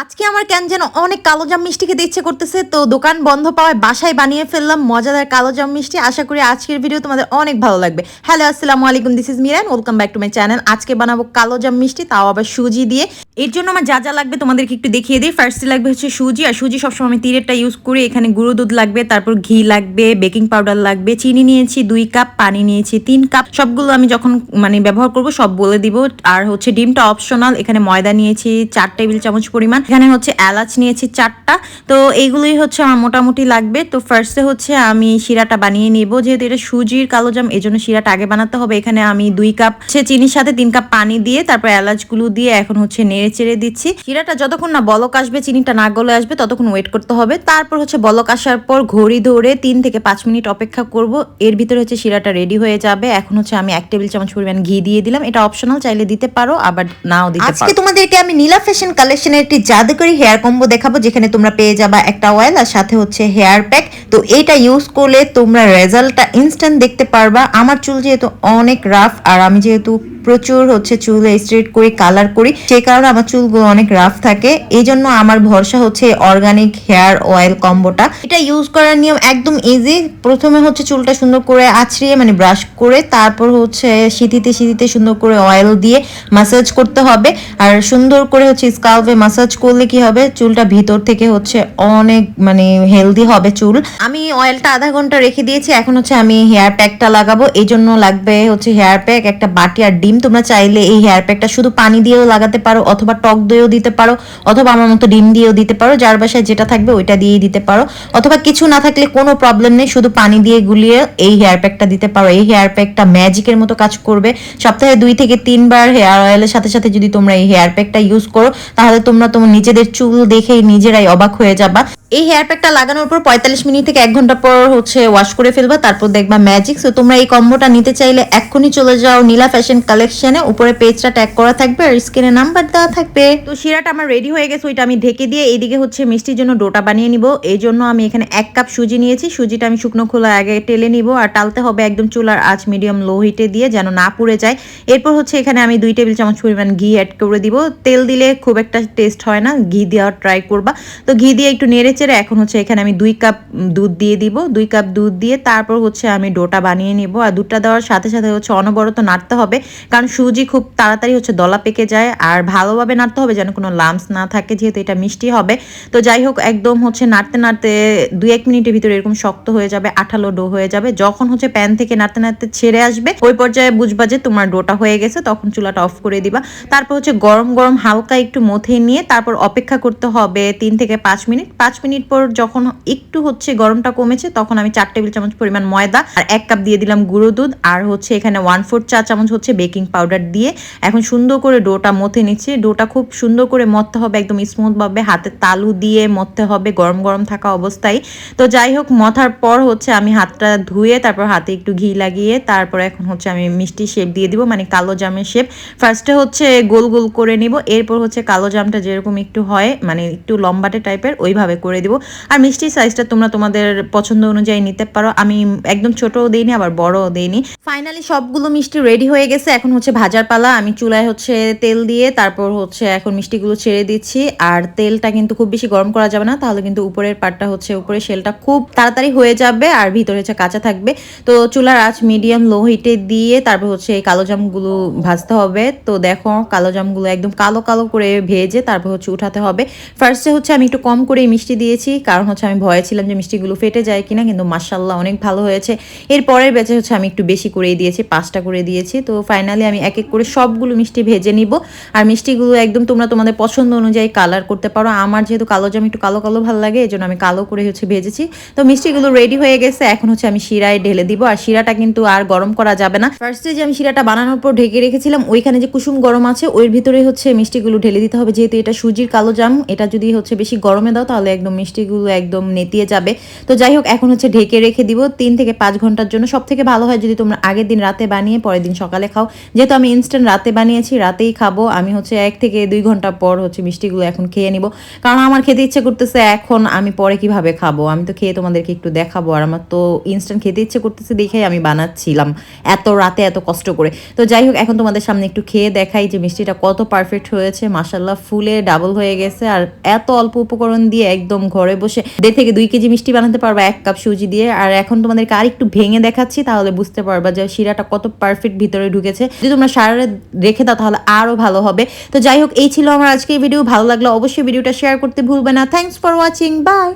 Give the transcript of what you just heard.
আজকে আমার কেন যেন অনেক কালো জাম মিষ্টি খেতে ইচ্ছে করতেছে। তো দোকান বন্ধ পাওয়ায় বাসায় বানিয়ে ফেললাম মজাদার কালো জাম মিষ্টি। আশা করি আজকের ভিডিও তোমাদের অনেক ভালো লাগবে। হ্যালো আসসালামু আলাইকুম this is Miran welcome back to my channel আজকে বানাবো কালো জাম মিষ্টি, তাও আবার সুজি দিয়ে। এর জন্য আমার যা যা লাগবে তোমাদেরকে একটু দেখিয়ে দিই। ফার্স্টে লাগবে হচ্ছে সুজি, আর সুজি সবসময় আমি তীরেরটা ইউজ করি। এখানে গুঁড়ো দুধ লাগবে, তারপর ঘি লাগবে বেকিং পাউডার লাগবে, চিনি নিয়েছি দুই কাপ পানি নিয়েছি তিন কাপ সবগুলো আমি যখন মানে ব্যবহার করব, সব বলে দিব। আর হচ্ছে ডিমটা অপশনাল এখানে ময়দা নিয়েছি, চার টেবিল চামচ পরিমাণ। এখানে হচ্ছে এলাচ নিয়েছি চারটা। তো এইগুলোই হচ্ছে আমার মোটামুটি লাগবে। তো ফার্স্টে হচ্ছে আমি শিরাটা বানিয়ে নিব। যেহেতু এটা সুজির কালোজাম এই জন্য শিরাটা আগে বানাতে হবে। এখানে আমি দুই কাপ সে চিনির সাথে তিন কাপ পানি দিয়ে তারপর এলাচগুলো দিয়ে এখন হচ্ছে নেড়ে চেড়ে দিচ্ছি। শিরাটা যতক্ষণ না বলক আসবে চিনিটা না গলে আসবে ততক্ষণ ওয়েট করতে হবে। তারপর হচ্ছে বলক আসার পর ঘড়ি ধরে তিন থেকে পাঁচ মিনিট অপেক্ষা করব। এর ভিতরে হচ্ছে শিরাটা রেডি হয়ে যাবে। এখন হচ্ছে আমি এক টেবিল চামচ পরিমাণ ঘি দিয়ে দিলাম। এটা অপশনাল চাইলে দিতে পারো আবার নাও দিতে পারো। আজকে তোমাদেরকে আমি নীলা ফ্যাশন কালেকশনের একটি জাদুকরি হেয়ার কম্বো দেখাবো, যেখানে তোমরা পেয়ে যাবা একটা অয়েল আর সাথে হচ্ছে হেয়ার প্যাক। তো এটা ইউজ করলে তোমরা রেজাল্টটা ইনস্ট্যান্ট দেখতে পারবা। আমার চুল যেহেতু অনেক রাফ আর আমি যেহেতু প্রচুর হচ্ছে চুলে স্ট্রেট করি কালার করি। সেই কারণে আমার চুলগুলো অনেক রাফ থাকে। এই জন্য আমার ভরসা হচ্ছে অর্গানিক হেয়ার অয়েল কম্বোটা এটা ইউজ করার নিয়ম একদম ইজি প্রথমে হচ্ছে চুলটা সুন্দর করে আছড়িয়ে মানে ব্রাশ করে, তারপর হচ্ছে শীতিতে শীতিতে সুন্দর করে অয়েল দিয়ে মাসাজ করতে হবে। আর সুন্দর করে হচ্ছে স্কাল্পে মাসাজ করলে কি হবে? চুলটা ভিতর থেকে হচ্ছে অনেক মানে হেলদি হবে চুল। আমি অয়েলটা আধা ঘণ্টা রেখে দিয়েছি। এখন হচ্ছে আমি হেয়ার প্যাকটা লাগাবো। এই জন্য লাগবে হচ্ছে হেয়ার প্যাক একটা বাটি আর ডিম। তোমরা চাইলে এই হেয়ার প্যাকটা শুধু পানি দিয়েও লাগাতে পারো অথবা টক দইও দিতে পারো অথবা আমার মতো ডিম দিয়েও দিতে পারো, যার বাসায় যেটা থাকবে ওইটা দিয়েই দিতে পারো। অথবা কিছু না থাকলে কোনো প্রবলেম নেই, শুধু পানি দিয়ে গুলিয়ে এই হেয়ার প্যাকটা দিতে পারো। এই হেয়ার প্যাকটা ম্যাজিকের মতো কাজ করবে। সপ্তাহে দুই থেকে তিনবার হেয়ার অয়েলের সাথে সাথে যদি তোমরা এই হেয়ার প্যাকটা ইউজ করো, তাহলে তোমরা তোমার নিজেদের চুল দেখেই নিজেরাই অবাক হয়ে যাবা। এই হেয়ার প্যাকটা লাগানোর পর পঁয়তাল্লিশ মিনিট থেকে এক ঘণ্টা পর হচ্ছে ওয়াশ করে ফেলবা, তারপর দেখবা ম্যাজিক সো তোমরা এই কম্বোটা নিতে চাইলে এক্ষুনি চলে যাও নীলা ফ্যাশন কালেকশনে উপরে পেজটা ট্যাগ করা থাকবে আর স্ক্রিনে নাম্বার দেওয়া থাকবে। তো শিরাটা আমার রেডি হয়ে গেছে, ওইটা আমি ঢেকে দিয়ে এইদিকে হচ্ছে মিষ্টির জন্য ডোটা বানিয়ে নিব। এই জন্য আমি এখানে এক কাপ সুজি নিয়েছি। সুজিটা আমি শুকনো খোলা আগে টেলে নিব আর টালতে হবে একদম চুলার আঁচ মিডিয়াম লো হিটে দিয়ে যেন না পুড়ে যায়। এরপর হচ্ছে এখানে আমি দুই টেবিল চামচ পরিমাণ ঘি অ্যাড করে দিব। তেল দিলে খুব একটা টেস্ট হয় না, ঘি দেওয়ার ট্রাই করবা। তো ঘি দিয়ে একটু নেড়ে চেড়ে এখন হচ্ছে এখানে আমি দুই কাপ দুধ দিয়ে দিব। দুই কাপ দুধ দিয়ে তারপর হচ্ছে আমি ডোটা বানিয়ে নিব। আর দুধটা দেওয়ার সাথে সাথে হচ্ছে অনবরত নাড়তে হবে। কারণ সুজি খুব তাড়াতাড়ি হচ্ছে দলা পেকে যায় আর ভালোভাবে নাড়তে হবে যেন কোনো লামস না থাকে, যেহেতু এটা মিষ্টি হবে। তো যাই হোক, একদম হচ্ছে নাড়তে নাড়তে দুই এক মিনিটের ভিতরে এরকম শক্ত হয়ে যাবে, আঠালো ডো হয়ে যাবে। যখন হচ্ছে প্যান থেকে নাড়তে নাড়তে ছেড়ে আসবে, ওই পর্যায়ে বুঝবা যে তোমার ডোটা হয়ে গেছে, তখন চুলাটা অফ করে দিবা। তারপর হচ্ছে গরম গরম হালকা একটু মথে নিয়ে তারপর অপেক্ষা করতে হবে তিন থেকে পাঁচ মিনিট। পাঁচ মিনিট পর যখন একটু হচ্ছে গরমটা কমেছে, তখন আমি চার টেবিল চামচ পরিমাণ ময়দা আর এক কাপ দিয়ে দিলাম গুঁড়ো দুধ। আর হচ্ছে এখানে ওয়ান ফোর চা চামচ হচ্ছে বেকিং পাউডার দিয়ে এখন সুন্দর করে ডোটা মথে নিচ্ছি। ডোটা খুব সুন্দর করে মথতে হবে, একদম স্মুথ ভাবে হাতে তালু দিয়ে মথতে হবে গরম গরম থাকা অবস্থায়। তো যাই হোক, মথার পর হচ্ছে আমি হাতটা ধুয়ে তারপর হাতে একটু ঘি লাগিয়ে তারপর এখন হচ্ছে আমি মিষ্টি শেপ দিয়ে দিব মানে কালো জামের শেপ। ফার্স্টে হচ্ছে গোল গোল করে নিব, এরপর হচ্ছে কালো জামটা যেরকম একটু হয় মানে একটু লম্বাটে টাইপের ওইভাবে করে দিব। আর মিষ্টির সাইজটা তোমরা তোমাদের পছন্দ অনুযায়ী নিতে পারো। আমি একদম ছোটও দিইনি, আবার বড়ও দিইনি। ফাইনালি সবগুলো মিষ্টি রেডি হয়ে গেছে, এখন হচ্ছে ভাজার পালা, আমি চুলায় হচ্ছে তেল দিয়ে তারপর হচ্ছে এখন মিষ্টিগুলো ছেড়ে দিচ্ছি। আর তেলটা কিন্তু খুব বেশি গরম করা যাবে না, তাহলে কিন্তু উপরের পাটটা হচ্ছে উপরের শেলটা খুব তাড়াতাড়ি হয়ে যাবে আর ভিতরে হচ্ছে কাঁচা থাকবে। তো চুলার আঁচ মিডিয়াম লো হিটে দিয়ে তারপর হচ্ছে এই কালো জামগুলো ভাজতে হবে। তো দেখো কালো জামগুলো একদম কালো কালো করে ভেজে তারপর হচ্ছে উঠাতে হবে। ফার্স্টে হচ্ছে আমি একটু কম করে মিষ্টি দিয়েছি, কারণ হচ্ছে আমি ভয়ে ছিলাম যে মিষ্টিগুলো ফেটে যায় কিনা, কিন্তু মার্শাল্লাহ অনেক ভালো হয়েছে। এর পরের ব্যাচে হচ্ছে আমি একটু বেশি করেই দিয়েছি, পাঁচটা করে দিয়েছি। তো ফাইনালি আমি এক এক করে সবগুলো মিষ্টি ভেজে নিব। আর মিষ্টিগুলো একদম তোমরা তোমাদের পছন্দ অনুযায়ী কালার করতে পারো। আমার যেহেতু কালো জাম একটু কালো কালো ভালো লাগে এই জন্য আমি কালো করে হচ্ছে ভেজেছি। তো মিষ্টিগুলো রেডি হয়ে গেছে, এখন হচ্ছে আমি শিরায় ঢেলে দিব। আর শিরাটা কিন্তু আর গরম করা যাবে না। ফার্স্টে যে আমি শিরাটা বানানোর পর ঢেকে রেখেছিলাম, ওইখানে যে কুসুম গরম আছে, ওর ভিতরে হচ্ছে মিষ্টিগুলো ঢেলে দিতে হবে। যেহেতু এটা সুজির কালো জাম, এটা যদি হচ্ছে বেশি গরমে দাও, তাহলে একদম মিষ্টিগুলো একদম নেতিয়ে যাবে। তো যাই হোক, এখন হচ্ছে ঢেকে রেখে দিব। তিন থেকে পাঁচ ঘণ্টার জন্য সব থেকে ভালো হয় যদি তোমরা আগের দিন রাতে বানিয়ে পরের দিন সকালে খাও। যেহেতু আমি ইনস্ট্যান্ট রাতে বানিয়েছি, রাতেই খাব। আমি হচ্ছে এক থেকে দুই ঘণ্টা পর হচ্ছে মিষ্টিগুলো এখন খেয়ে নিব। কারণ আমার খেতে ইচ্ছে করতেছে এখন আমি পরে কীভাবে খাব? আমি তো খেয়ে তোমাদেরকে একটু দেখাবো। আর আমার তো ইনস্ট্যান্ট খেতে ইচ্ছে করতেছে দেখেই আমি বানাচ্ছিলাম এত রাতে এত কষ্ট করে। তো যাই হোক, এখন তোমাদের সামনে একটু খেয়ে দেখাই যে মিষ্টিটা কত পারফেক্ট হয়েছে। মাসাল্লাহ ফুলে ডাবল হয়ে গেছে। আর এত অল্প উপকরণ দিয়ে একদম ঘরে বসে দেড় থেকে দুই কেজি মিষ্টি বানাতে পারবা এক কাপ সুজি দিয়ে। আর এখন তোমাদেরকে আর একটু ভেঙে দেখাচ্ছি, তাহলে বুঝতে পারবা যে শিরাটা কত পারফেক্ট ভিতরে ঢুকেছে। যদি তোমরা সারারে রেখে দাও, তাহলে আরও ভালো হবে। তো যাই হোক, এই ছিল আমার আজকের ভিডিও ভালো লাগল অবশ্যই ভিডিওটা শেয়ার করতে ভুলবে না। Thanks for watching by